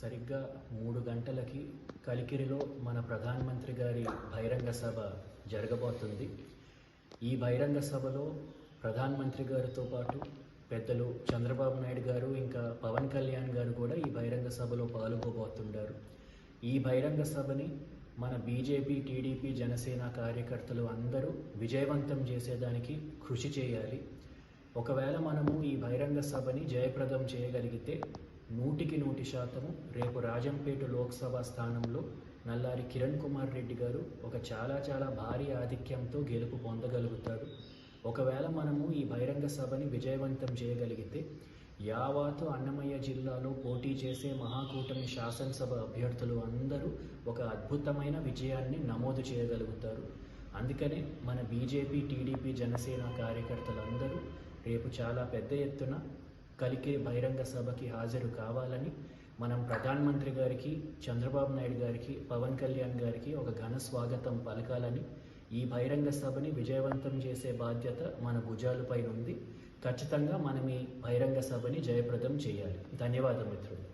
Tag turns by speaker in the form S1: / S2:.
S1: సరిగ్గా మూడు గంటలకి కలికిరిలో మన ప్రధానమంత్రి గారి బహిరంగ సభ జరగబోతుంది. ఈ బహిరంగ సభలో ప్రధానమంత్రి గారితో పాటు పెద్దలు చంద్రబాబు నాయుడు గారు ఇంకా పవన్ కళ్యాణ్ గారు కూడా ఈ బహిరంగ సభలో పాల్గొబోతుంటారు. ఈ బహిరంగ సభని మన బీజేపీ టీడీపీ జనసేన కార్యకర్తలు అందరూ విజయవంతం చేసేదానికి కృషి చేయాలి. ఒకవేళ మనము ఈ బహిరంగ సభని జయప్రదం చేయగలిగితే నూటికి నూటి శాతము రేపు రాజంపేట లోక్సభ స్థానంలో నల్లారి కిరణ్ కుమార్ రెడ్డి గారు ఒక చాలా చాలా భారీ ఆధిక్యంతో గెలుపు పొందగలుగుతారు. ఒకవేళ మనము ఈ బహిరంగ సభని విజయవంతం చేయగలిగితే యావాతు అన్నమయ్య జిల్లాలో పోటీ చేసే మహాకూటమి శాసనసభ అభ్యర్థులు అందరూ ఒక అద్భుతమైన విజయాన్ని నమోదు చేయగలుగుతారు. అందుకనే మన బీజేపీ టీడీపీ జనసేన కార్యకర్తలందరూ రేపు చాలా పెద్ద ఎత్తున కలికే బహిరంగ సభకి హాజరు కావాలని మనం ప్రధానమంత్రి గారికి చంద్రబాబు నాయుడు గారికి పవన్ కళ్యాణ్ గారికి ఒక ఘన స్వాగతం పలకాలని ఈ బహిరంగ సభని విజయవంతం చేసే బాధ్యత మన భుజాలపై ఉంది ఖచ్చితంగా మనం ఈ బహిరంగ సభని జయప్రదం చేయాలి. ధన్యవాదం మిత్రులు